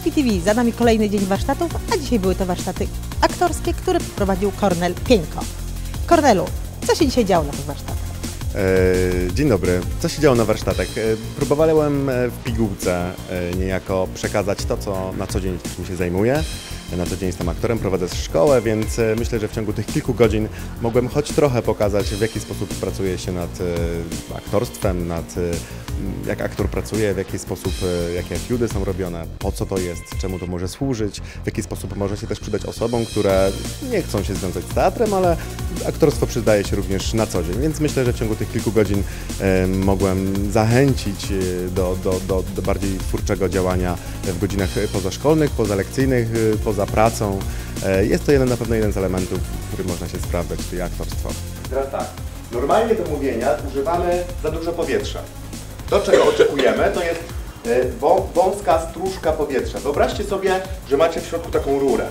TV. Za nami kolejny dzień warsztatów, a dzisiaj były to warsztaty aktorskie, które prowadził Kornel Pieńko. Kornelu, co się dzisiaj działo na tych warsztatach? E, Dzień dobry. Co się działo na warsztatach? E, Próbowałem e, w pigułce niejako przekazać to, co na co dzień czym się zajmuję. Na co dzień jestem aktorem, prowadzę szkołę, więc e, myślę, że w ciągu tych kilku godzin mogłem choć trochę pokazać, w jaki sposób pracuje się nad e, aktorstwem, nad e, jak aktor pracuje, w jaki sposób, jakie etiudy są robione, po co to jest, czemu to może służyć, w jaki sposób może się też przydać osobom, które nie chcą się związać z teatrem, ale aktorstwo przydaje się również na co dzień, więc myślę, że w ciągu tych kilku godzin mogłem zachęcić e, do, do, do, do bardziej twórczego działania w godzinach pozaszkolnych, pozalekcyjnych, e, poza pracą. E, Jest to jeden, na pewno jeden z elementów, w którym można się sprawdzać, czyli aktorstwo. Teraz tak, normalnie do mówienia używamy za dużo powietrza. To, czego oczekujemy, to jest wą- wąska stróżka powietrza. Wyobraźcie sobie, że macie w środku taką rurę,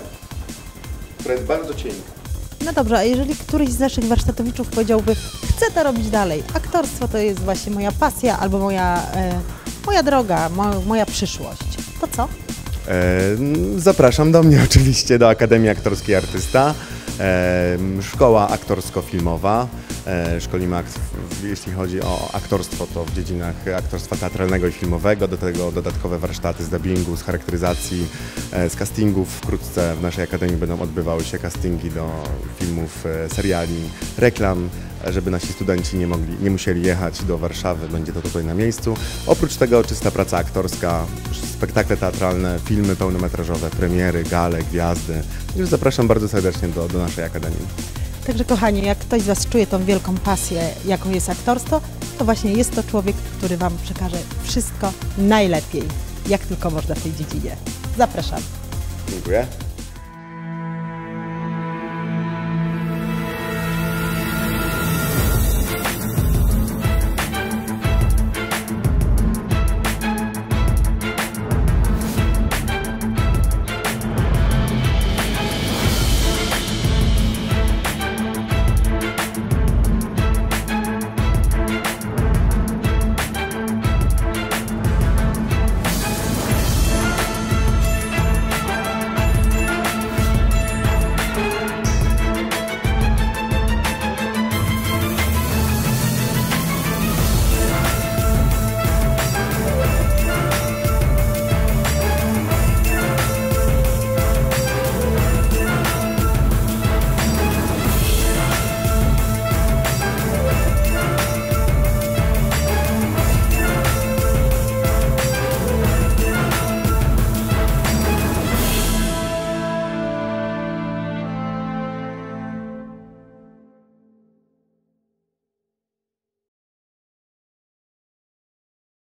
która jest bardzo cienka. No dobrze, a jeżeli któryś z naszych warsztatowiczów powiedziałby, chcę to robić dalej, aktorstwo to jest właśnie moja pasja albo moja, e, moja droga, mo, moja przyszłość, to co? E, Zapraszam do mnie oczywiście, do Akademii Aktorskiej Artysta. E, Szkoła aktorsko-filmowa. E, Szkolimy, jeśli chodzi o aktorstwo, to w dziedzinach aktorstwa teatralnego i filmowego, do tego dodatkowe warsztaty z dubbingu, z charakteryzacji, e, z castingów. Wkrótce w naszej Akademii będą odbywały się castingi do filmów, e, seriali, reklam, żeby nasi studenci nie, mogli, nie musieli jechać do Warszawy, będzie to tutaj na miejscu. Oprócz tego czysta praca aktorska, spektakle teatralne, filmy pełnometrażowe, premiery, gale, gwiazdy. Już zapraszam bardzo serdecznie do, do naszej Akademii. Także kochani, jak ktoś z Was czuje tą wielką pasję, jaką jest aktorstwo, to właśnie jest to człowiek, który Wam przekaże wszystko najlepiej, jak tylko można w tej dziedzinie. Zapraszam. Dziękuję.